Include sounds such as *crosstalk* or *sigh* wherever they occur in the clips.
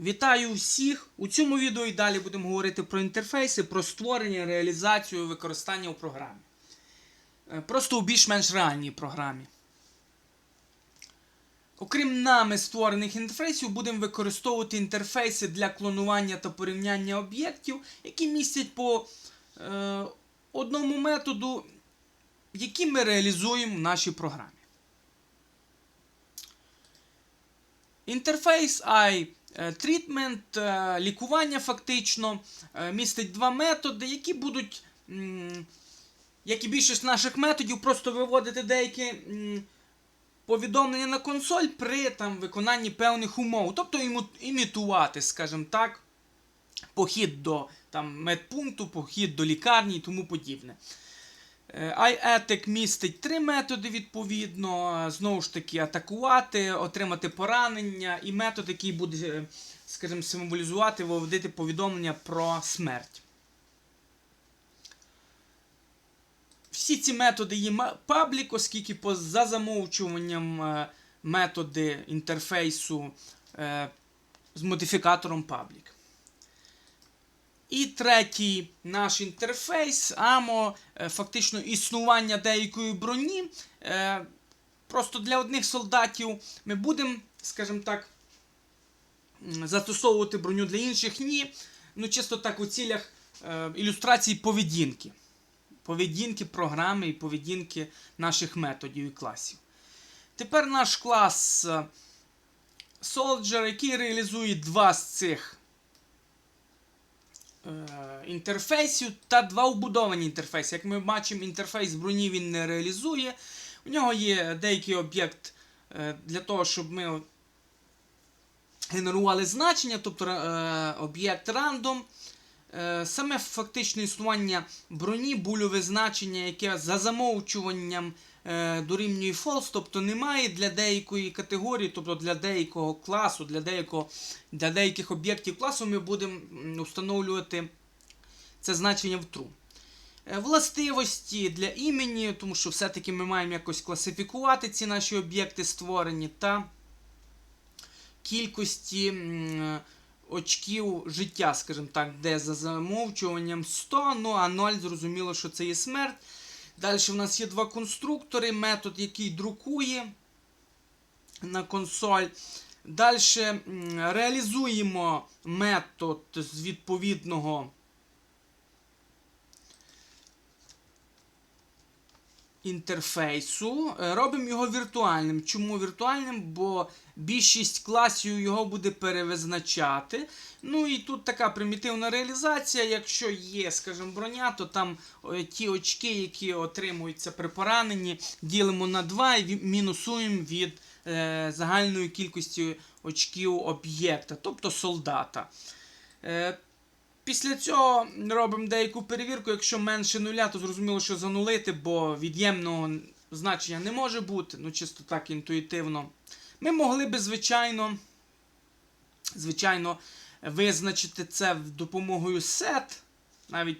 Вітаю всіх! У цьому відео і далі будемо говорити про інтерфейси, про створення, реалізацію, використання у програмі. Е, Просто у більш-менш реальній програмі. Окрім нами створених інтерфейсів, будемо використовувати інтерфейси для клонування та порівняння об'єктів, які містять по е, одному методу, який ми реалізуємо в нашій програмі. Інтерфейс I е, Treatment, е, лікування фактично, е, містить два методи, які будуть, як і більшість наших методів, просто виводити деякі повідомлення на консоль при там, виконанні певних умов. Тобто імітувати, скажімо так, похід до там, медпункту, похід до лікарні і тому подібне. Е, iEthic містить три методи відповідно. Е, Знову ж таки, атакувати, отримати поранення і метод, який буде, е, скажімо, символізувати, виводити повідомлення про смерть. Всі ці методи є паблік, оскільки за замовчуванням е, методи інтерфейсу е, з модифікатором паблік. І третій наш інтерфейс, AMO, е, фактично існування деякої броні. Е, Просто для одних солдатів ми будемо, скажімо так, застосовувати броню для інших ні. Ну, чисто так у цілях е, ілюстрації поведінки. Поведінки програми і поведінки наших методів і класів. Тепер наш клас Soldier, який реалізує два з цих інтерфейсів та два вбудовані інтерфейси. Як ми бачимо, інтерфейс броні він не реалізує. У нього є деякий об'єкт е, для того, щоб ми генерували значення, тобто е, об'єкт. Е, Саме фактичне існування броні, бульове значення, яке за замовчуванням е, дорівнює false, тобто немає для деякої категорії, тобто для деякого класу, для, деякого, для деяких об'єктів класу ми будемо встановлювати це значення в true. Е, Властивості для імені, тому що все-таки ми маємо якось класифікувати ці наші об'єкти створені, та кількості очків життя, скажімо так, де за замовчуванням 100, ну а 0 зрозуміло, що це є смерть. Далі в нас є два конструктори, метод, який друкує на консоль. Далі реалізуємо метод з відповідного інтерфейсу. Е, Робимо його віртуальним. Чому віртуальним? Бо більшість класів його буде перевизначати. Ну і тут така примітивна реалізація. Якщо є, скажімо, броня, то там е, ті очки, які отримуються при пораненні, ділимо на 2 і мінусуємо від е, загальної кількості очків об'єкта, тобто солдата. Е, Після цього робимо деяку перевірку. Якщо менше нуля, то зрозуміло, що занулити, бо від'ємного значення не може бути. Ну, чисто так інтуїтивно. Ми могли би, звичайно, звичайно, визначити це допомогою set. Навіть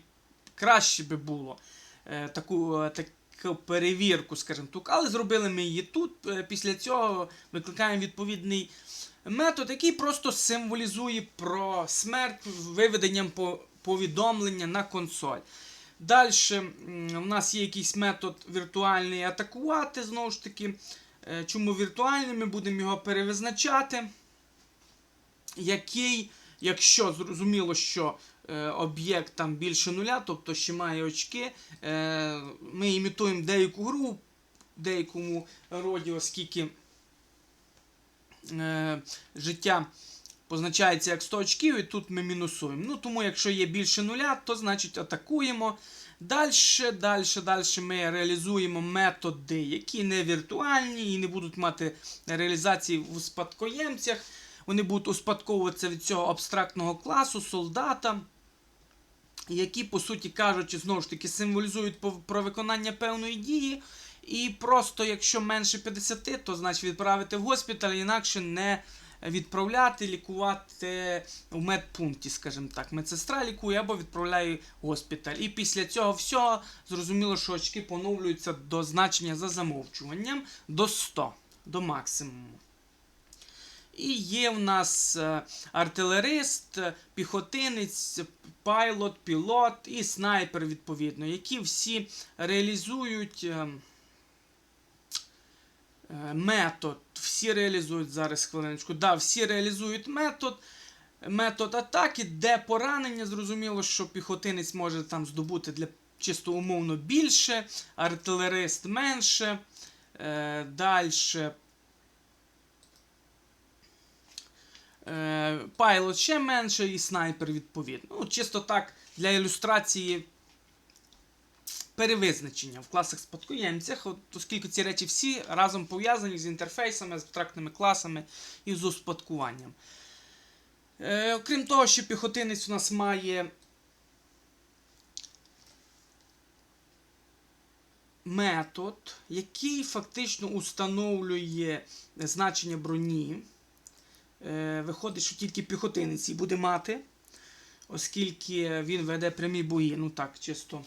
краще би було е, таку, е, таку перевірку, скажімо так. Але зробили ми її тут. Е, Після цього викликаємо відповідний метод, який просто символізує про смерть виведенням повідомлення на консоль. Далі у нас є якийсь метод віртуальний атакувати. Знову ж таки, Е, чому віртуальний, ми будемо його перевизначати. Який, якщо зрозуміло, що е, об'єкт там більше нуля, тобто ще має очки, е, ми імітуємо деяку гру в деякому роді, оскільки е, життя позначається як 100 очків, і тут ми мінусуємо. Ну, тому, якщо є більше нуля, то значить атакуємо. Далі, далі, далі ми реалізуємо методи, які не віртуальні і не будуть мати реалізації в спадкоємцях. Вони будуть успадковуватися від цього абстрактного класу, солдата, які, по суті кажучи, знову ж таки, символізують про виконання певної дії. І просто, якщо менше 50, то значить відправити в госпіталь, інакше не відправляти, лікувати в медпункті, скажімо так. Медсестра лікує або відправляє в госпіталь. І після цього всього зрозуміло, що очки поновлюються до значення за замовчуванням до 100, до максимуму. І є в нас е, артилерист, піхотинець, пайлот, пілот і снайпер, відповідно, які всі реалізують е, е, метод. Всі реалізують зараз хвилиночку. Да, всі реалізують метод. Метод атаки, де поранення, зрозуміло, що піхотинець може там здобути для чисто умовно більше, артилерист менше. Е, Далі. Е, Пайлот ще менше і снайпер відповідно. Ну, чисто так для ілюстрації перевизначення в класах спадкоємцях, оскільки ці речі всі разом пов'язані з інтерфейсами, з абстрактними класами і з успадкуванням. Е, окрім того, що піхотинець у нас має метод, який фактично установлює значення броні. Е, виходить, що тільки піхотинець її буде мати, оскільки він веде прямі бої, ну так, чисто.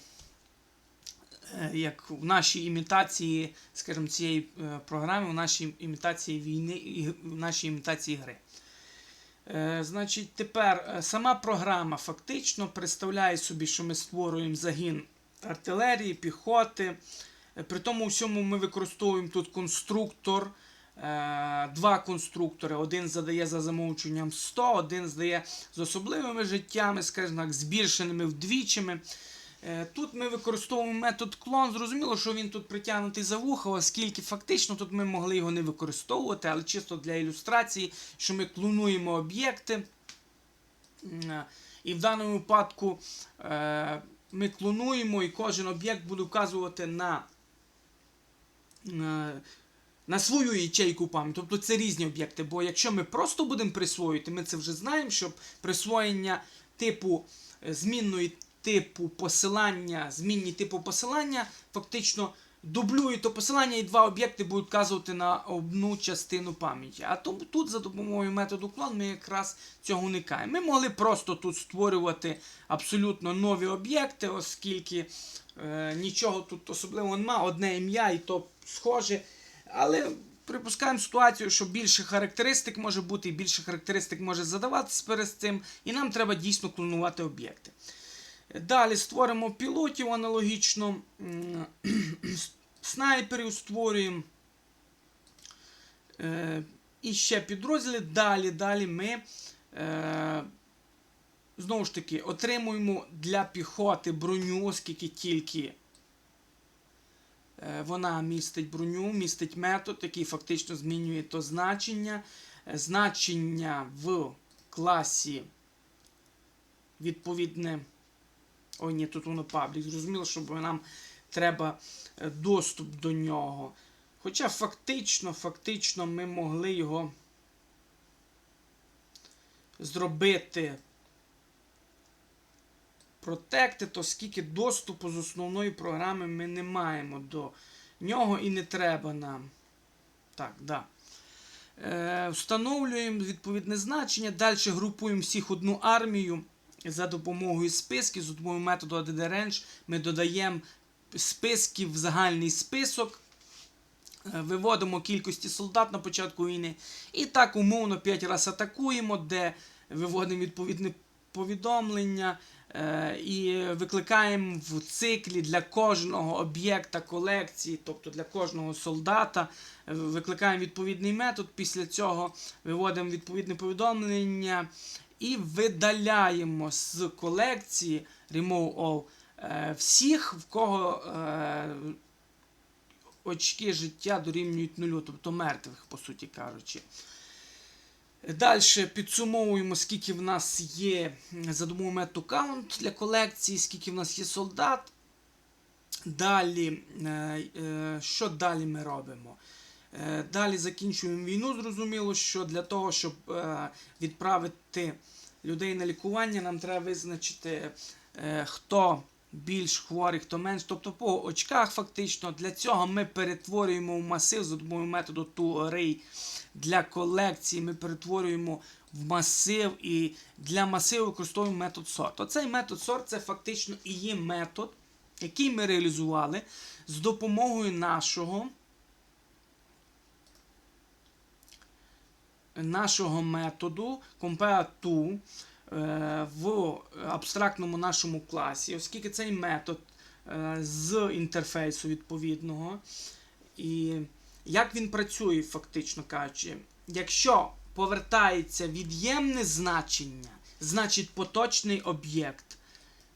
Е, Як в нашій імітації, скажімо, цієї е, програми, в нашій імітації війни і в нашій імітації гри. Е, Значить, тепер сама програма фактично представляє собі, що ми створюємо загін артилерії, піхоти. При тому всьому ми використовуємо тут конструктор, два конструктори. Один задає за замовченням 100, один здає з особливими життями, скажімо так, збільшеними вдвічими. Е, Тут ми використовуємо метод клон. Зрозуміло, що він тут притягнутий за вуха, оскільки фактично тут ми могли його не використовувати, але чисто для ілюстрації, що ми клонуємо об'єкти. Е, І в даному випадку е, ми клонуємо, і кожен об'єкт буде вказувати на, на свою ячейку пам'яті. Тобто це різні об'єкти. Бо якщо ми просто будемо присвоювати, ми це вже знаємо, що присвоєння типу змінної типу посилання, змінні типу посилання фактично дублюють то посилання, і два об'єкти будуть вказувати на одну частину пам'яті. А тому тут за допомогою методу клон ми якраз цього уникаємо. Ми могли просто тут створювати абсолютно нові об'єкти, оскільки е, нічого тут особливого немає, одне ім'я і то схоже. Але припускаємо ситуацію, що більше характеристик може бути, і більше характеристик може задаватися перед цим, і нам треба дійсно клонувати об'єкти. Далі створимо пілотів аналогічно, *clears throat* снайперів створюємо. Е, І ще підрозділи. Далі, далі ми е, знову ж таки отримуємо для піхоти броню, оскільки тільки е, вона містить броню, містить метод, який фактично змінює то значення. Значення в класі відповідне. Ой, ні, тут воно паблік. Зрозуміло, що нам треба е, доступ до нього. Хоча фактично, фактично ми могли його зробити Protected, оскільки доступу з основної програми ми не маємо до нього і не треба нам. Так, да. Е, встановлюємо відповідне значення. Далі групуємо всіх одну армію. За допомогою списків, за допомогою методу AddRange ми додаємо списків в загальний список, е, виводимо кількості солдат на початку війни. І так умовно 5 разів атакуємо, де виводимо відповідне повідомлення е, і викликаємо в циклі для кожного об'єкта колекції, тобто для кожного солдата, е, викликаємо відповідний метод. Після цього виводимо відповідне повідомлення і видаляємо з колекції Remove All е, всіх, в кого е, очки життя дорівнюють нулю, тобто мертвих, по суті кажучи. Далі підсумовуємо, скільки в нас є за допомогою методу count для колекції, скільки в нас є солдат. Далі, е, що далі ми робимо? Е, Далі закінчуємо війну. Зрозуміло, що для того, щоб е, відправити людей на лікування, нам треба визначити, е, хто більш хворий, хто менш. Тобто по очках фактично. Для цього ми перетворюємо в масив за допомогою методу ToArray. Для колекції ми перетворюємо в масив і для масиву використовуємо метод sort. Оцей метод sort це фактично і є метод, який ми реалізували з допомогою нашого нашого методу compare е, в абстрактному нашому класі, оскільки цей метод е, з інтерфейсу відповідного. І як він працює, фактично кажучи, якщо повертається від'ємне значення, значить поточний об'єкт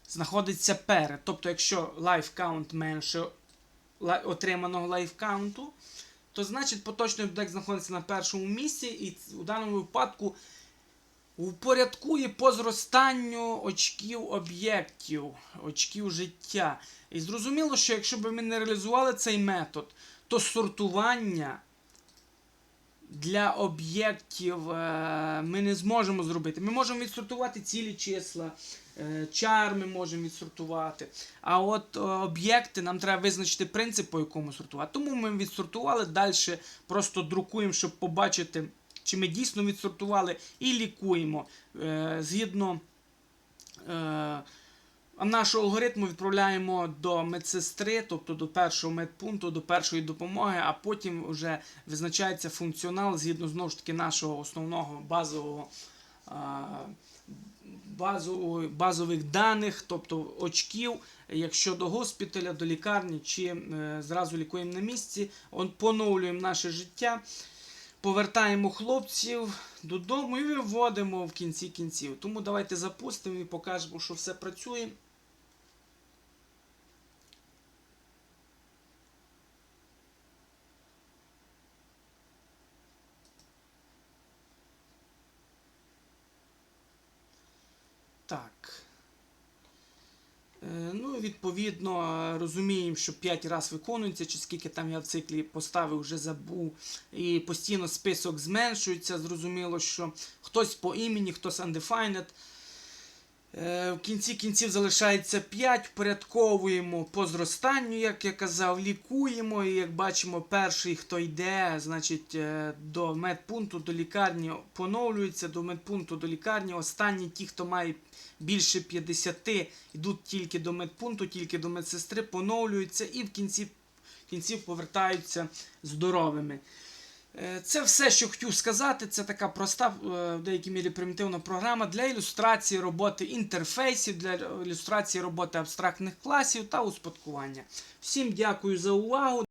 знаходиться перед. Тобто, якщо count менше отриманого count, то значить поточний об'єкт знаходиться на першому місці, і у даному випадку упорядкує по зростанню очків об'єктів, очків життя. І зрозуміло, що якщо б ми не реалізували цей метод, то сортування для об'єктів е, ми не зможемо зробити. Ми можемо відсортувати цілі числа, е, чар ми можемо відсортувати. А от е, об'єкти нам треба визначити принцип, по якому сортувати. Тому ми відсортували, далі просто друкуємо, щоб побачити, чи ми дійсно відсортували, і лікуємо. Згідно нашого алгоритму відправляємо до медсестри, тобто до першого медпункту, до першої допомоги, а потім вже визначається функціонал згідно знову ж таки нашого основного базового. а, базової- базових даних, тобто очків, якщо до госпіталя, до лікарні, чи е, зразу лікуємо на місці, он, поновлюємо наше життя, повертаємо хлопців додому і виводимо в кінці кінців. Тому давайте запустимо і покажемо, що все працює. Так. Е, Ну, відповідно, розуміємо, що 5 разів виконується, чи скільки там я в циклі поставив, вже забув. І постійно список зменшується. Зрозуміло, що хтось по імені, хтось undefined. Е, В кінці кінців залишається 5, впорядковуємо по зростанню, як я казав, лікуємо. І як бачимо, перший, хто йде, значить, е, до медпункту, до лікарні поновлюється, до медпункту, до лікарні. Останні ті, хто має більше 50, йдуть тільки до медпункту, тільки до медсестри, поновлюються і в кінці кінців повертаються здоровими. Е, Це все, що хотів сказати. Це така проста, е, в деякій мірі примітивна програма для ілюстрації роботи інтерфейсів, для ілюстрації роботи абстрактних класів та успадкування. Всім дякую за увагу.